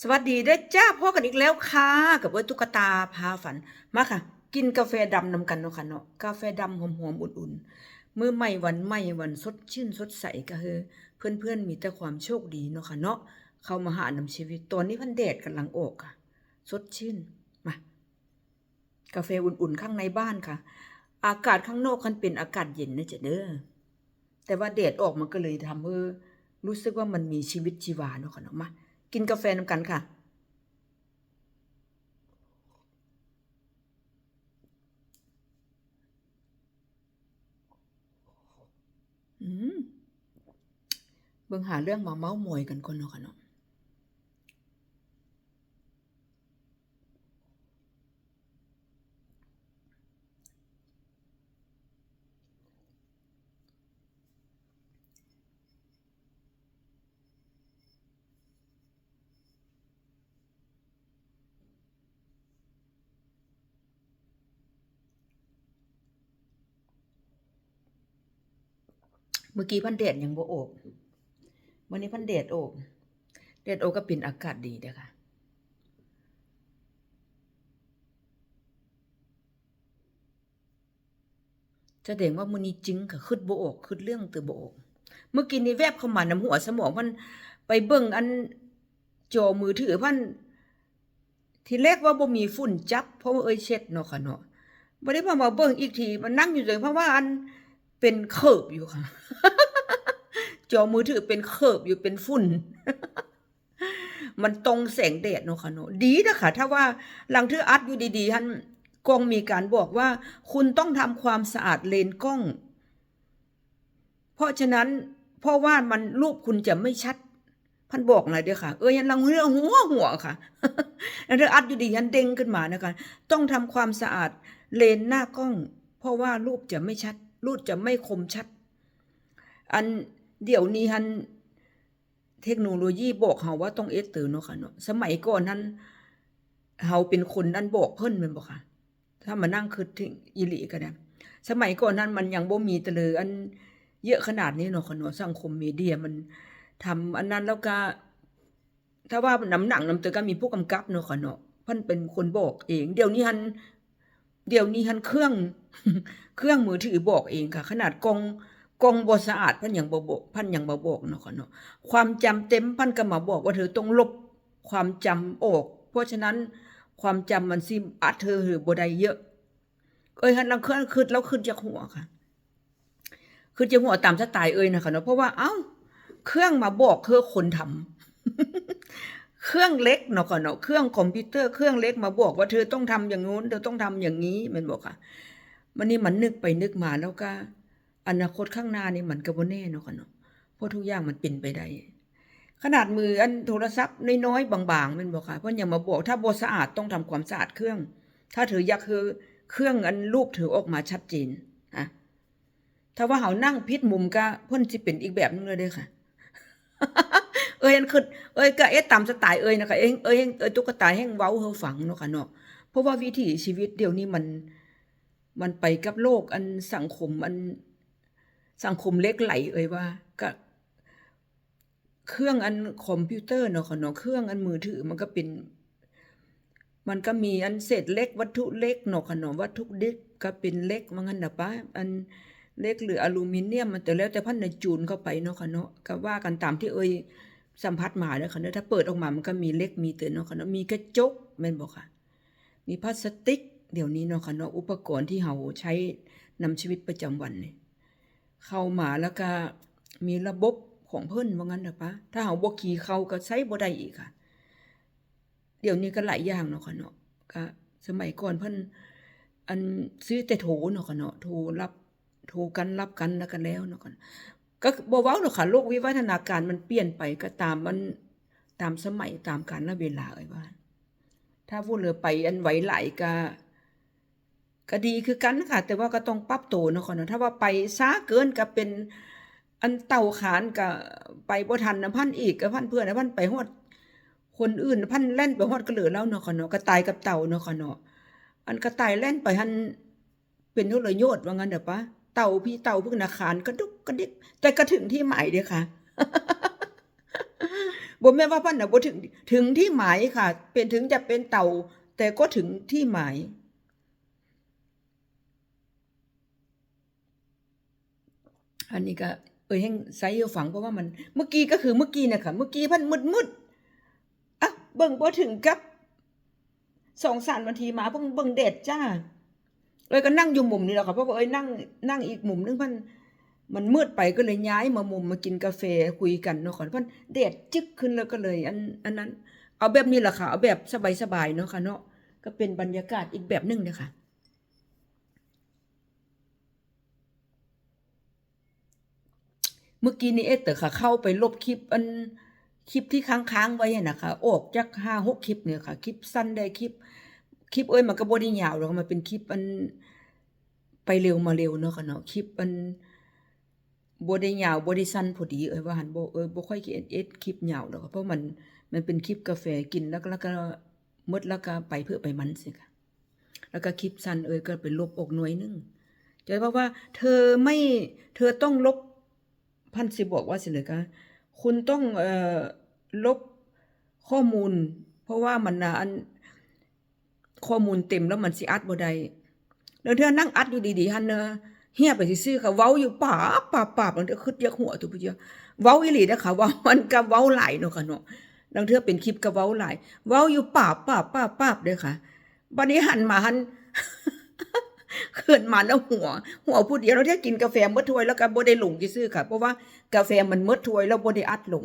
สวัสดีเด้จ้าพ่อกันอีกแล้วค่ะกับเอ้ตุ๊กตาพาฝันมาค่ะ กินกาแฟดำนำกันเนาะค่ะเนาะกาแฟดำหอมๆอุ่นๆมื้อใหม่วันใหม่วันสดชื่นสดใสก็คือเพื่อนๆมีแต่ความโชคดีเนาะค่ะเนาะเข้ามาหานำชีวิตตอนนี้พันแดดกำลังออกค่ะ สดชื่นมากาแฟอุ่นๆข้างในบ้านค่ะ อากาศข้างนอกคันเป็นอากาศเย็นนะจ๊ะเด้อแต่ว่าแดดออกมันก็เลยทำให้รู้สึกว่ามันมีชีวิตชีวาเนาะค่ะเนาะมา กินกาแฟนำกันค่ะอืมเบิ่งหาเรื่องมาเม้าท์มอยกันคนเนาะค่ะเนาะ เมื่อกี้พันเดดยังบ่โอบวันนี้พันเดดโอบเดดโอบก็เป็นอากาศดีเด้อค่ะแสดงว่ามื้อนี้จริงค่ะคิดบ่ออกคิดเรื่องตัวบ่ออกเมื่อกี้นี้แวบเข้ามานำหัวสมองมันไปเบิ่งอันจอมือถือพันทีแรกว่าบ่มีฝุ่นจับ เพราะว่าเอ้ยเช็ดเนาะค่ะเนาะบ่ได้มามาเบิ่งอีกทีมันนั่งอยู่เลยเพราะว่าอัน เป็นเคิบอยู่ค่ะ จอมือถือเป็นเคิบอยู่เป็นฝุ่น มันตรงแสงแดดเนาะค่ะเนาะดีนะค่ะถ้าว่าหลังที่อัดอยู่ดีๆท่านกล้องมีการบอกว่า คุณต้องทำความสะอาดเลนกล้อง เพราะฉะนั้นเพราะว่ามันรูปคุณจะไม่ชัดพันบอกหน่อยเด้อค่ะ เออยันลังเรื่องหัวหัวค่ะแล้วเรื่องอัดอยู่ดียันเด้งขึ้นมานะคะ ต้องทำความสะอาดเลนหน้ากล้อง เพราะว่ารูปจะไม่ชัด รูปจะไม่คมชัด อันเดี๋ยวนี้ฮันเทคโนโลยีบอกเฮาว่าต้องเอสเตอร์เนาะค่ะเนาะสมัยก่อนนั้นเฮาเป็นคนนั้นบอกเพิ่นแม่นบ่ค่ะ ถ้ามานั่งคิดถึงอีหลีก็ได้สมัยก่อนนั้นมันยังบ่มีตะเลยอันเยอะขนาดนี้เนาะค่ะเนาะสังคมมีเดียมันทำอันนั้นแล้วก็ ถ้าว่าน้ำหนังน้ำตัวก็มีผู้กำกับเนาะค่ะเนาะเพิ่นเป็นคนบอกเอง เดี๋ยวนี้ฮัน เดี๋ยวนี้ฮันเครื่อง เครื่องมือถือบอกเองค่ะ ขนาดกองกองบ่สะอาดพันอยังบ่บอกพันอยังบ่บอกเนาะค่ะเนาะความจำเต็มพันก็มาบอกว่าเธอต้องลบความจำออก เพราะฉะนั้นความจำมันสิอัดเธอหรือบ่ได้เยอะ เอ้ยฮันลังเคลื่อนคืดแล้วคืดจากหัวค่ะคืดจากหัวตามสไตล์เอ้ยนะคะเนาะเพราะว่าเอ้า เครื่องมาบอกเธอคนทำ เครื่องเล็กเนาะค่ะเนาะเครื่องคอมพิวเตอร์เครื่องเล็กมาบอกว่าเธอต้องทำอย่างงู้นเธอต้องทำอย่างนี้มันบอกค่ะมันนี่มันนึกไปนึกมาแล้วก็ อนาคตข้างหน้านี่มันก็บ่แน่เนาะค่ะเนาะเพราะทุกอย่างมันเป็นไปได้ขนาดมืออันโทรศัพท์น้อยๆบางๆมันบอกค่ะเพราะยังมาบอกถ้าบสะอาดต้องทำความสะอาดเครื่อง ถ้าเธออยากคือเครื่องอันรูปถือออกมาชัดเจนอะถ้าว่าเฮานั่งพิษมุมก็เพิ่นสิเป็นอีกแบบนึงเลยเด้อค่ะ เอ้ยอันคือเอ้ยก็เอ๊ะตามสไตล์เอ้ยนะคะเอ้ยเอ้ยเอ้ยตุ๊กตาแห่งเว้าเฮาฝังเนาะค่ะเนาะเพราะว่าวิถีชีวิตเดี๋ยวนี้มันมันไปกับโลกอันสังคมอันสังคมเล็กไหลเอ้ยว่าก็เครื่องอันคอมพิวเตอร์เนาะค่ะเนาะเครื่องอันมือถือมันก็เป็น มันก็มีอันเศษเล็กวัตถุเล็กเนาะค่ะเนาะวัตถุดิบก็เป็นเล็กว่างั้นนะปะอันเล็กหรืออลูมิเนียมมันแต่แล้วแต่พันในจูนเข้าไปเนาะค่ะเนาะก็ว่ากันตามที่เอ่ย สัมผัสมาเด้อค่ะเนาะถ้าเปิดออกมามันก็มีเล็กมีเตือนเนาะค่ะเนาะมีกระจกแม่นบ่ค่ะ มีพลาสติก เดี๋ยวนี้เนาะค่ะเนาะอุปกรณ์ที่เฮาใช้นำชีวิตประจำวันเนี่ยเข้ามาแล้วก็มีระบบของเพิ่นว่างั้นน่ะปะถ้าเฮาบ่ขี่เข้าก็ใช้บ่ได้อีกค่ะ เดี๋ยวนี้ก็หลายอย่างเนาะค่ะเนาะก็สมัยก่อนเพิ่นอันซื้อแต่โถเนาะค่ะเนาะโทรรับโทรกันรับกันแล้วกันแล้วเนาะค่ะ ก็บ่เว้าเนาะค่ะโลกวิวัฒนาการมันเปลี่ยนไปก็ตามมันตามสมัยตามกาลเวลาเอ้ยว่า ถ้าพูดเลยไปอันไหวไหลก็ก็ดีคือกันค่ะ แต่ว่าก็ต้องปรับตัวเนาะค่ะเนาะถ้าว่าไปช้าเกินก็เป็นอันเต่าขานก็ไปบ่ทันนะพันอีกก็พันเพื่อนนะพันไปฮอดคนอื่นพันแล่นไปฮอดก็เหลือแล้วเนาะค่ะเนาะกระต่ายกับเต่าเนาะค่ะเนาะอันกระต่ายแล่นไปหันเป็นเท่าเลยโยดว่างั้นเด้อปะ เต่าพี่เต่าพึ่งนาคารกระดุกกระดิกแต่ก็ถึงที่หมายเด้อค่ะบ่แม่นว่าพันน่ะบ่ถึงถึงที่หมายค่ะ เป็นถึงจะเป็นเต่า แต่ก็ถึงที่หมาย อันนี้ก็เอ้ยแห่งไซส์ฝังเพราะว่ามันเมื่อกี้ก็คือเมื่อกี้น่ะค่ะ เมื่อกี้พันมืดๆอะเบิ่งบ่ถึงกับสองสามนทีมาเบิ่งเบิ่งเด็ดจ้า เอ้ยก็นั่งอยู่มุมนี้แหละค่ะเพราะว่าเอ้ยนั่งนั่งอีกมุมนึงพันมันมืดไปก็เลยย้ายมามุมมากินกาแฟคุยกันเนาะค่ะเพันเดดจึกขึ้นแล้วก็เลย อันอันนั้น เอาแบบนี้แหละค่ะ เอาแบบสบายๆเนาะค่ะเนาะก็เป็นบรรยากาศอีกแบบหนึงเลยค่ะเมื่อกี้นี้เอเตอร์ค่ะ เข้าไปลบคลิปอันคลิปที่ค้างๆไว้นะคะออกจากห้าหกคลิปเนี่ยค่ะ คลิปสั้นได้คลิป คลิปเอ้ยมันก็บ่ได้ยาวหรอกมันเป็นคลิปอันไปเร็วมาเร็วเนาะค่ะเนาะคลิปอันบ่ได้ยาวบ่ได้สั้นพอดีเอ้ยว่าหันบ่เอ้ยบ่ค่อยเอ็ดเอ็ดคลิปยาวดอกเพราะมันมันเป็นคลิปกาแฟกินแล้วก็แล้วก็หมดแล้วก็ไปเพื่อไปมันสิค่ะแล้วก็คลิปสั้นเอ้ยก็ไปลบอกหน่วยหนึงจะบอกว่า เธอไม่เธอต้องลบพันสิบอกว่าสิเลยคะคุณต้องเอ่อลบข้อมูล เพราะว่ามันอัน ข้อมูลเต็มแล้วมันสิอัดบ่ได้แล้วเธอนั่งอัดอยู่ดีๆหันเนอเฮียไปซื่อๆค่ะเว้าอยู่ป่าป่าป่าบแล้วเธอคิดยักหัวตัวผู้เดียวเว้าอีหลีนะคะว่ามันก็เว้าหลายเนาะค่ะเนาะแล้วเธอเป็นคลิปก็เว้าหลายเว้าอยู่ป่าป่าป่าป่าเด้อค่ะบัดนี้หันมาหันเขินมาแล้วหัว หัวผู้เดียวแล้วเธอกินกาแฟมดถ้วยแล้วก็บ่ได้หลงซื่อค่ะ เพราะว่ากาแฟมันมดถ้วยแล้วบ่ได้อัดหลง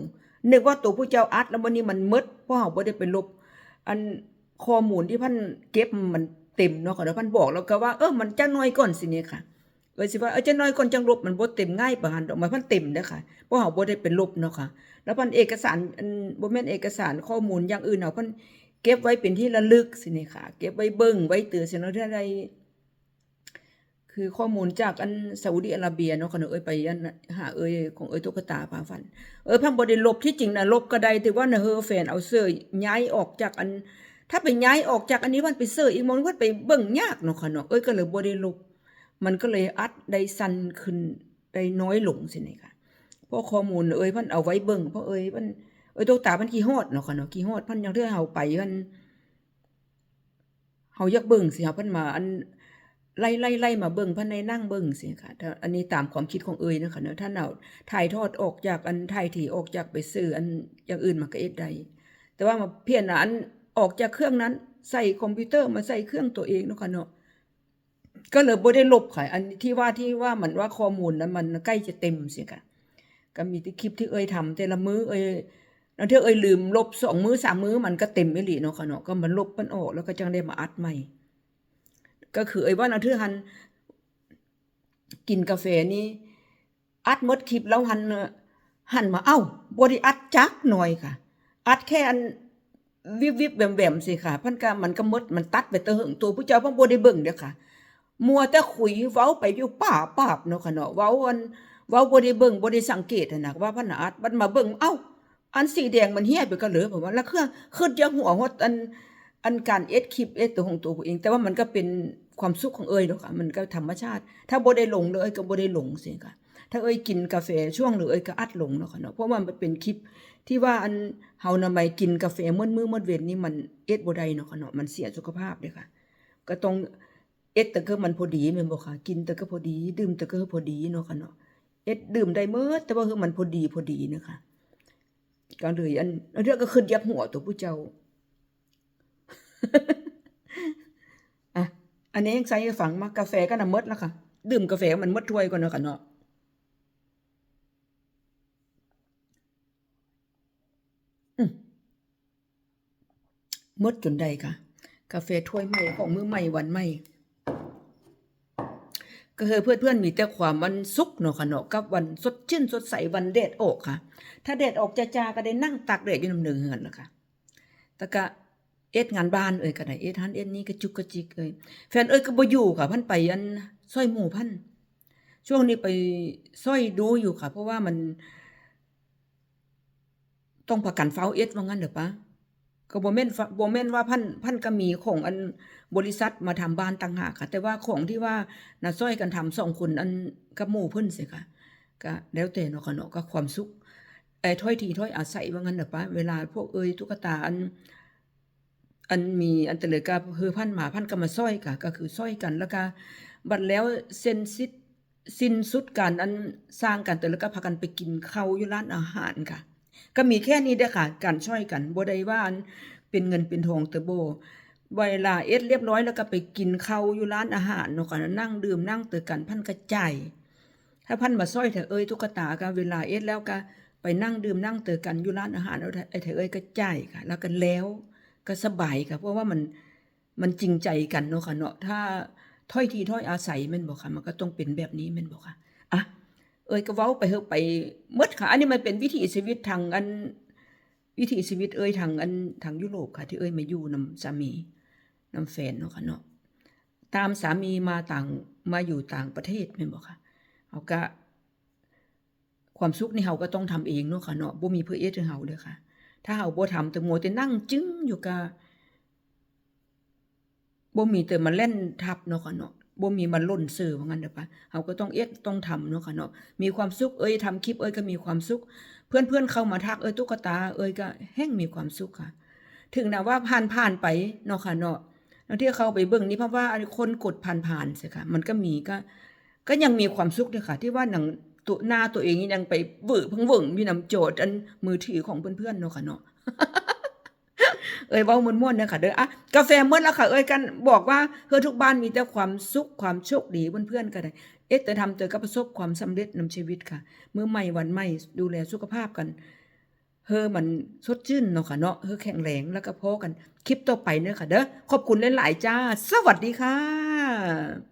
นึกว่าตัวผู้เจ้าอัดแล้ววันนี้มันมดเพราะเฮาบ่ได้ไปลบ อัน ข้อมูลที่พันเก็บมันเต็มเนาะค่ะแล้วพันบอกแล้วก็ว่าเออมันจะน้อยก่อนสิเนี่ยค่ะเออสิว่าเออจะน้อยก่อนจังลบมันบ่เต็มง่ายปานนั้นดอกมันพันเต็มเด้อค่ะเพราะเฮาบ่ได้เป็นลบเนาะค่ะ แล้วพันเอกสารบ่แม่นเอกสารข้อมูลอย่างอื่นเฮาพันเก็บไว้เป็นที่ระลึกสิเนี่ยค่ะ เก็บไว้เบิ่งไว้เตือนสิเนาะถ้าใดคือข้อมูลจากอันซาอุดิอาระเบียเนาะค่ะเนาะเอ้ยไปอันหาเอ้ยของเอ้ยตุ๊กตาพาฟัน เออพังบ่ได้ลบที่จริงนะลบก็ได้แต่ว่านะเฮอแฟนเอาเสื้อย้ายออกจากอัน ถ้าไปย้ายออกจากอันนี้มันไปเสื้ออีกมันก็ไปเบิ่งยากเนาะค่ะเนาะเอ้ยก็เลยบ่ได้ลบมันก็เลยอัดได้สั้นขึ้นได้น้อยลงสินี่ค่ะเพราะข้อมูลเอ้ยพันเอาไว้เบิ่งเพราะเอ้ยมันเอ้ยตุ๊กตามันขี้ฮอดเนาะค่ะเนาะขี้ฮอดพันยังเทื่อเฮาไปพันเฮาอยากเบิ่งสิเฮาพิ่นมาอันไล่ไล่ไล่มาเบิ่งพันในนั่งเบิ่งสิค่ะถ้าอันนี้ตามความคิดของเอ้ยนะคะเนอะท่านเอาถ่ายทอดออกจากอันถ่ายถี่ออกจากไปซื้ออันอย่างอื่นมาก็เอ็ดได้แต่ว่ามาเพียงนอัน ออกจากเครื่องนั้นใส่คอมพิวเตอร์มาใส่เครื่องตัวเองเนาะค่ะเนาะก็เลยบ่ได้ลบค่ะ อันที่ว่าที่ว่ามันว่าข้อมูลนั้นมันใกล้จะเต็มสิค่ะก็มีที่คลิปที่เอยทำแต่ละมื้อเอยแล้วเธอเอยลืมลบสองมื้อสามมื้อมันก็เต็มไม่หลีเนาะค่ะเนาะก็มันลบมันออกแล้วก็จังได้มาอัดใหม่ ก็คือไอ้ว่านาเธอหันกินกาแฟนี่อัดมดคลิปแล้วหันหันมาเอ้าบ่ได้อัดจักหน่อยค่ะ อัดแค่อัน วิบวิบแวมๆสิค่ะ พันก็มันก็มดมันตัดไปเตอหึงตัวผู้เจ้าพิ่นบ่ได้เบิ่งเด้อค่ะ มัวแต่คุยเว้าไปอยู่ป่าปาบเนาะค่ะเนาะเว้าอันเว้าบได้เบิ่งบได้สังเกตนะว่าพันน่ะอัดมันมาเบิ่งเอ้า อันสีแดงมันเหี่ยไปก็เหลือผมว่าแล้วเครื่องขึ้นยังหัวฮดอันอันการเอ็ดคลิปเอ็ดตัวของตัวเอง แต่ว่ามันก็เป็นความสุขของเอยเนาะค่ะมันก็ธรรมชาติ ถ้าบได้หลงเลยก็บได้หลงสิค่ะถ้าเอ้ยกินกาแฟช่วงหรือเอ้ยก็อัดหลงเนาะค่ะเนาะเพราะว่ามันเป็นคลิป ที่ว่าอันเฮานำไปกินกาแฟมื้อมื้อมื้อเว้นนี่มันเอ็ดบ่ได้เนาะค่ะเนาะมันเสียสุขภาพเด้ค่ะ ก็ต้องเอ็ดแต่ก็มันพอดีแม่นบ่ค่ะ กินแต่ก็พอดี ดื่มแต่ก็พอดีเนาะค่ะเนาะเอ็ดดื่มได้เมื่อแต่ว่าคือมันพอดีพอดีเนาะค่ะก็เลยอันเรื่องก็ขึ้นยักหัวตัวผู้เจ้าอะอันนี้ยังใส่ฝังมากาแฟก็น่ะหมดแล้วค่ะ ดื่มกาแฟมันหมดถ้วยก่อนเนาะค่ะเนาะอืมห มดจนได้ค่ะ กาแฟถ้วยใหม่ของมือใหม่วันใหม่ก็คือเพื่อนๆมีแต่ความวันสุขเนาะค่ะเนาะกับวันสดชื่นสดใสวันแดดออกค่ะ ถ้าแดดออกจ้าก็ได้นั่งตากแดดอยู่นำหนึ่งเฮือนนะคะแต่ก็เอ็ดงานบ้านเอ้ยก็ได้เอ็ดหันเอ็ดนี่ก็จุกกระจิกเอ้ยแฟนเอ้ยก็บ่อยู่ค่ะพันไปอันซอยหมู่พันช่วงนี้ไปซอยดูอยู่ค่ะ เพราะว่ามัน ต้องประกันเฝ้าเอ็ดว่างั้นเด้อปะ ก็บ่แม่นบ่แม่นว่าพันพันก็มีของอันบริษัทมาทำบ้านต่างหากค่ะ แต่ว่าของที่ว่าน่ะซอยกันทำสองคนอันกับหมู่เพิ่นสิค่ะก็แล้วแต่เนาะค่ะเนาะก็ความสุขไอ้ถ้อยทีถ้อยอาศัยว่างั้นน่ะปะเวลาพวกเอ้ยตุ๊กตาอันอันมีอันเตเลยก็คือพันหมาพันก็มาซ้อยกะก็คือซ้อยกันแล้วก็บัดแล้วเส้นสิสิ้นสุดการอันสร้างกันแต่แล้วก็พากันไปกินข้าวอยู่ร้านอาหารค่ะ ก็มีแค่นี้เด้อค่ะ การช่วยกันบ่ได้ว่านเป็นเงินเป็นทองเตอโบเวลาเอ็ดเรียบร้อยแล้วก็ไปกินข้าวอยู่ร้านอาหารเนาะค่ะนั่งดื่มนั่งเตือกันพันกระจายถ้าพันมาซ้อยเถอะเอ้ยตุ๊กตาก็เวลาเอ็ดแล้วก็ไปนั่งดื่มนั่งเตือกันอยู่ร้านอาหารแล้วไอ้เถอะเอ้ยก็จ่ายค่ะ แล้วกันแล้วก็สบายค่ะ เพราะว่ามันมันจริงใจกันเนาะค่ะเนาะถ้าถ้อยทีถ้อยอาศัยแม่นบอกค่ะ มันก็ต้องเป็นแบบนี้แม่นบอกค่ะ เอ้ยก็เว้าไปเฮอไปหมดค่ะ อันนี้มันเป็นวิถีชีวิตทางอันวิถีชีวิตเอ้ยทางอันทางยุโรปค่ะ ที่เอ้ยมาอยู่นำสามีนำแฟนเนาะค่ะเนาะตามสามีมาต่างมาอยู่ต่างประเทศแม่นบอกค่ะเฮาก็ความสุขนี่เฮาก็ต้องทำเองเนาะค่ะเนาะบ่มีเพื่อเอ็ดเฮาเด้อค่ะ ถ้าเฮาบ่ทำแต่มัวแต่นั่งจึ้งอยู่กับบ่มีแต่มาเล่นทับเนาะค่ะเนาะ บ่มีมาล่นเสือว่างั้นเด้อปะเฮาก็ต้องเอ็ดต้องทำเนาะค่ะเนาะมีความสุขเอ้ยทำคลิปเอ้ยก็มีความสุข เพื่อนๆเข้ามาทักเอ้ยตุ๊กตาเอ้ยก็แห้งมีความสุขค่ะ ถึงนะว่าผ่านผ่านไปเนาะค่ะเนาะแล้วที่เข้าไปเบิ่งนี่เพราะว่าคนกดผ่านๆสิค่ะ มันก็มีก็ ก็ยังมีความสุขด้วยค่ะ ที่ว่าหนังตัวหน้าตัวเองยังไปเวื่อเพิ่งเวิงมีน้ำโจทย์อันมือถือของเพื่อนๆเนาะค่ะเนาะ เอ้ยเว้าม่วนๆเด้อค่ะเด้ออะกาแฟหมดแล้วค่ะเอ้ยกันบอกว่าเฮอทุกบ้านมีแต่ความสุขความโชคดีเพื่อนๆก็ได้เอ๊ะแต่ทำเจอก็ประสบความสำเร็จนำชีวิตค่ะเมื่อใหม่วันใหม่ดูแลสุขภาพกันเฮอมันสดชื่นเนาะค่ะเนาะเฮอแข็งแรงแล้วก็พอกันคลิปต่อไปเนี่ยค่ะเด้อขอบคุณหลายๆจ้า สวัสดีค่ะ